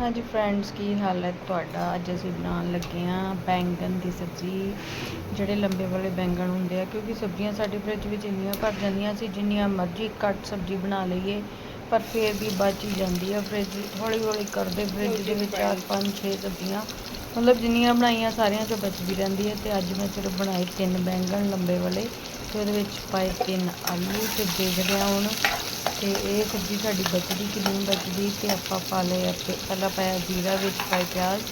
ਹਾਂਜੀ ਫਰੈਂਡਸ ਕੀ ਹਾਲ ਹੈ ਤੁਹਾਡਾ? ਅੱਜ ਅਸੀਂ ਬਣਾਉਣ ਲੱਗੇ ਹਾਂ ਬੈਂਗਣ ਦੀ ਸਬਜ਼ੀ। ਜਿਹੜੇ ਲੰਬੇ ਵਾਲੇ ਬੈਂਗਣ ਹੁੰਦੇ ਆ, ਕਿਉਂਕਿ ਸਬਜ਼ੀਆਂ ਸਾਡੇ ਫ੍ਰਿਜ ਵਿੱਚ ਇੰਨੀਆਂ ਘੱਟ ਜਾਂਦੀਆਂ ਸੀ ਜਿੰਨੀਆਂ ਮਰਜ਼ੀ ਘੱਟ ਸਬਜ਼ੀ ਬਣਾ ਲਈਏ, ਪਰ ਫਿਰ ਵੀ ਬਚ ਹੀ ਜਾਂਦੀ ਆ ਫ੍ਰਿਜ ਹੌਲੀ ਹੌਲੀ ਕਰਦੇ ਫ੍ਰਿਜ ਦੇ ਵਿੱਚ ਚਾਰ, ਪੰਜ, ਛੇ ਸਬਜ਼ੀਆਂ। ਮਤਲਬ ਜਿੰਨੀਆਂ ਬਣਾਈਆਂ, ਸਾਰੀਆਂ ਚੋਂ ਬਚਦੀ ਰਹਿੰਦੀ ਹੈ ਤੇ ਅੱਜ ਮੈਂ ਸਿਰਫ ਬਣਾਏ ਤਿੰਨ ਬੈਂਗਣ ਲੰਬੇ ਵਾਲੇ, ਤੇ ਉਹਦੇ ਵਿੱਚ ਪਾਏ ਤਿੰਨ ਆਲੂ ਤੇ ਦੇਖਦੇ ਹਾਂ ਹੁਣ। ਤੇ ਇਹ ਸਬਜ਼ੀ ਸਾਡੀ ਬਚਦੀ ਕਿ ਨਹੀਂ ਬਚਦੀ ਤੇ ਆਪਾਂ ਪਾ ਲਏ ਆਪੇ ਪਹਿਲਾਂ ਪਾਇਆ ਜੀਰਾ ਵਿੱਚ ਪਾਏ ਪਿਆਜ਼।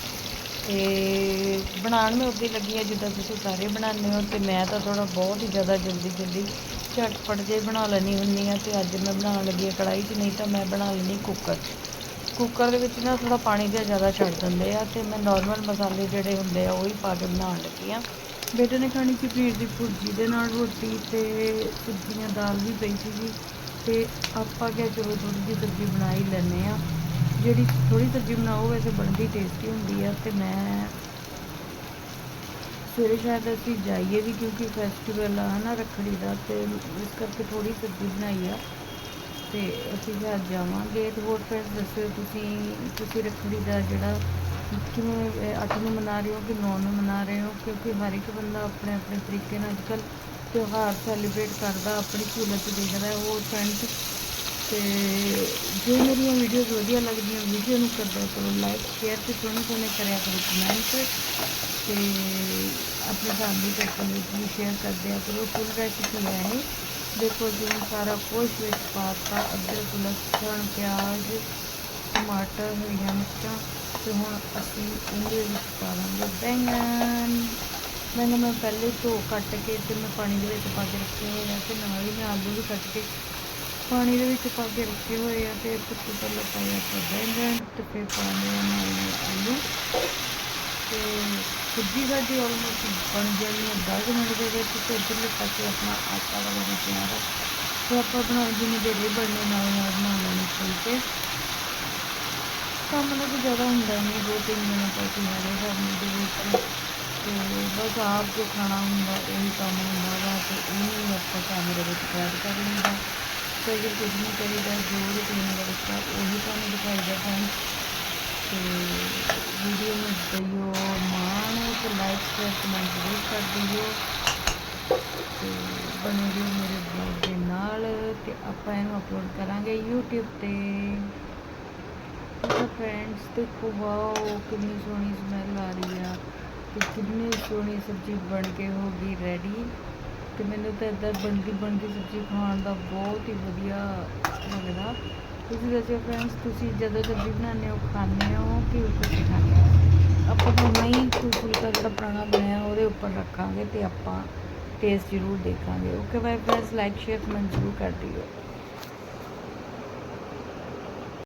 ਤੇ ਬਣਾਉਣ ਮੈਂ ਉੱਦੀ ਲੱਗੀ ਹੈ ਜਿੱਦਾਂ ਤੁਸੀਂ ਸਾਰੇ ਬਣਾਉਂਦੇ ਹੋ ਤੇ ਮੈਂ ਤਾਂ ਥੋੜਾ ਬਹੁਤ ਹੀ ਜ਼ਿਆਦਾ ਜਲਦੀ ਜਲਦੀ ਝਟਪਟ ਜੇ ਬਣਾ ਲੈਣੀ ਹੁੰਦੀ ਆ ਤੇ ਅੱਜ ਮੈਂ ਬਣਾਉਣ ਲੱਗੀ ਹਾਂ ਕੜਾਈ 'ਚ, ਨਹੀਂ ਤਾਂ ਮੈਂ ਬਣਾ ਲੈਣੀ ਕੁੱਕਰ 'ਚ। ਕੁੱਕਰ ਦੇ ਵਿੱਚ ਨਾ ਥੋੜਾ ਪਾਣੀ ਜਿਹਾ ਜ਼ਿਆਦਾ ਛੱਡ ਦਿੰਦੇ ਆ ਤੇ ਮੈਂ ਨਾਰਮਲ ਮਸਾਲੇ ਜਿਹੜੇ ਹੁੰਦੇ ਆ ਉਹ ਹੀ ਪਾ ਕੇ ਬਣਾਉਣ ਲੱਗੀ ਆ ਬੇਟੇ ਨੇ ਖਾਣੀ ਸੀ ਪਨੀਰ ਦੀ ਭੁਰਜੀ ਦੇ ਨਾਲ ਰੋਟੀ ਤੇ ਸਬਜ਼ੀਆਂ ਦਾਲ ਵੀ ਪਈ ਸੀਗੀ। ਤੇ ਆਪਾਂ ਕਿਹਾ ਚਲੋ ਥੋੜੀ ਜਿਹੀ ਸਬਜ਼ੀ ਬਣਾ ਹੀ ਲੈਂਦੇ ਆ ਜਿਹੜੀ ਥੋੜੀ ਸਬਜ਼ੀ ਬਣਾਓ ਵੈਸੇ ਬਣਦੀ ਟੇਸਟੀ ਹੁੰਦੀ ਆ ਤੇ ਮੈਂ ਸਵੇਰੇ ਸ਼ਾਇਦ ਅਸੀਂ ਜਾਈਏ ਵੀ ਕਿਉਂਕਿ ਫੈਸਟੀਵਲ ਆ ਹਨਾ ਰੱਖੜੀ ਦਾ ਤੇ ਇਸ ਕਰਕੇ ਥੋੜੀ ਸਬਜ਼ੀ ਬਣਾਈ ਆ। ਤੇ ਅਸੀਂ ਸ਼ਾਇਦ ਜਾਵਾਂਗੇ। ਤੇ ਹੋਰ ਫਿਰ ਦੱਸਿਓ ਤੁਸੀਂ ਤੁਸੀਂ ਰੱਖੜੀ ਦਾ ਜਿਹੜਾ ਕਿਵੇਂ 8 ਨੂੰ ਮਨਾ ਰਹੇ ਹੋ ਕਿ 9 ਨੂੰ ਮਨਾ ਰਹੇ ਹੋ? ਕਿਉਂਕਿ ਹਰ ਇੱਕ ਬੰਦਾ ਆਪਣੇ ਆਪਣੇ ਤਰੀਕੇ ਨਾਲ ਅੱਜਕੱਲ ਤਿਉਹਾਰ ਸੈਲੀਬ੍ਰੇਟ ਕਰਦਾ, ਆਪਣੀ ਸਹੂਲਤ ਦੇਖਦਾ ਹੈ ਉਹ ਫਰੈਂਡਸ ਤੇ ਜੇ ਮੇਰੀਆਂ ਵੀਡੀਓਜ਼ ਵਧੀਆ ਲੱਗਦੀਆਂ ਵੀਡੀਓ ਨੂੰ ਕਰਦਾ ਕਰੋ ਲਾਈਕ ਸ਼ੇਅਰ ਤੇ ਸੋਹਣੇ ਸੋਹਣੇ ਕਰਿਆ ਕਰੋ ਕਮੈਂਟ ਤੇ ਆਪਣੇ ਫੈਮਿਲੀ ਸਰਕਲ ਵਿੱਚ ਵੀ ਸ਼ੇਅਰ ਕਰਦੇ ਆ ਕਰੋ। ਫੁੱਲ ਰੈਸਿਪੀ ਹੈ ਇਹ। ਦੇਖੋ ਜਿਵੇਂ ਸਾਰਾ ਕੁਝ ਵਿੱਚ ਪਾਤਾ, ਅਦਰਕ, ਲਸਣ, ਪਿਆਜ਼, ਟਮਾਟਰ, ਹਰੀਆਂ ਮਿਰਚਾਂ ਤੇ ਹੁਣ ਅਸੀਂ ਇਹਦੇ ਵਿੱਚ ਪਾ ਦਾਂਗੇ ਬੈਂਗਣ। ਮੈਨੂੰ ਮੈਂ ਪਹਿਲੇ ਧੋ ਕੱਟ ਕੇ ਤੇ ਮੈਂ ਪਾਣੀ ਦੇ ਵਿੱਚ ਪਾ ਕੇ ਰੱਖੇ ਹੋਏ ਆ ਤੇ ਨਾਲ ਹੀ ਮੈਂ ਆਲੂ ਵੀ ਕੱਟ ਕੇ ਪਾਣੀ ਦੇ ਵਿੱਚ ਪਾ ਕੇ ਰੱਖੇ ਹੋਏ ਆ ਤੇ ਸਭ ਤੋਂ ਪਹਿਲਾਂ ਪਾਇਆ ਬੈਂਗਣ ਤੇ ਫਿਰ ਪਾਉਂਦੇ ਨਾਲ ਆਲੂ ਤੇ ਸਬਜ਼ੀ ਸਾਡੀ ਆਲਮੋਸਟ ਬਣ ਜਾਣੀ ਹੈ 10 ਮਿੰਟ ਦੇ ਵਿੱਚ ਤੇ ਇੱਧਰਲੇ ਪਾਸੇ ਆਪਣਾ ਆਟਾ ਵਗੈਰਾ ਤਿਆਰ ਹੈ। ਤੇ ਆਪਾਂ ਬਣਾ ਜਿੰਨੀ ਦੇਰ ਬਣਨੇ ਨਾਲ ਨਾਲ ਬਣਾ ਲੈਣੀ ਫੁਲਕੇ। ਕੰਮ ਨਾ ਕੋਈ ਜ਼ਿਆਦਾ ਹੁੰਦਾ ਨਹੀਂ, ਦੋ ਤਿੰਨ ਮਿੰਟ ਤੱਕ ਹੀ ਹੈਗੇ ਕਰਨੇ ਦੇ ਵਿੱਚ ਬਸ ਆਪ ਜੋ ਖਾਣਾ ਹੁੰਦਾ, ਇਹੀ ਕੰਮ ਹੁੰਦਾ ਵਾ ਤੇ ਇਹਨੂੰ ਆਪਾਂ ਕੈਮਰੇ ਵਿੱਚ ਕੈਦ ਕਰ ਲਈਦਾ ਤੇ ਜੇ ਕੁਝ ਨਹੀਂ ਕਰੀਦਾ ਜੋ ਰੂਟੀਨ ਦੇ ਵਿੱਚ ਆ ਉਹੀ ਤੁਹਾਨੂੰ ਦਿਖਾਈਦਾ ਫਰੈਂਡਸ ਤੇ ਵੀਡੀਓ ਨੂੰ ਦਿਓ, ਮਾਣ ਤੇ ਲਾਈਕ ਸ਼ੇਅਰ ਕਮੈਂਟ ਜ਼ਰੂਰ ਕਰ ਦਿਓ। ਤੇ ਬਣੇ ਰਹੋ ਮੇਰੇ ਬਲੌਗ ਦੇ ਨਾਲ ਤੇ ਆਪਾਂ ਇਹਨੂੰ ਅਪਲੋਡ ਕਰਾਂਗੇ YouTube ਤੇ। ਫਰੈਂਡਸ ਦੇਖੋ ਵਾਓ ਕਿੰਨੀ ਸੋਹਣੀ ਸਮੈਲ ਆ ਰਹੀ ਆ। ਤੇ ਕਿੰਨੀ ਸੋਹਣੀ ਸਬਜ਼ੀ ਬਣ ਕੇ ਹੋ ਗਈ ਰੈਡੀ ਤੇ ਮੈਨੂੰ ਤਾਂ ਇੱਦਾਂ ਬਣਦੀ ਬਣਦੀ ਸਬਜ਼ੀ ਖਾਣ ਦਾ ਬਹੁਤ ਹੀ ਵਧੀਆ ਲੱਗਦਾ। ਤੁਸੀਂ ਦੱਸਿਓ ਫਰੈਂਡਸ ਤੁਸੀਂ ਜਦੋਂ ਸਬਜ਼ੀ ਬਣਾਉਂਦੇ ਹੋ, ਖਾਂਦੇ ਹੋ ਕਿ ਉੱਪਰ ਤੇ ਖਾਂਦੇ ਹੋ? ਆਪਾਂ ਤਾਂ ਨਹੀਂ ਕੋਈ ਫੁਲਕਾ ਜਿਹੜਾ ਪੁਰਾਣਾ ਬਣਿਆ ਉਹਦੇ ਉੱਪਰ ਰੱਖਾਂਗੇ ਤੇ ਆਪਾਂ ਟੇਸਟ ਜ਼ਰੂਰ ਦੇਖਾਂਗੇ। Okay bye friends like share comment ਜ਼ਰੂਰ ਕਰ ਦਿਓ।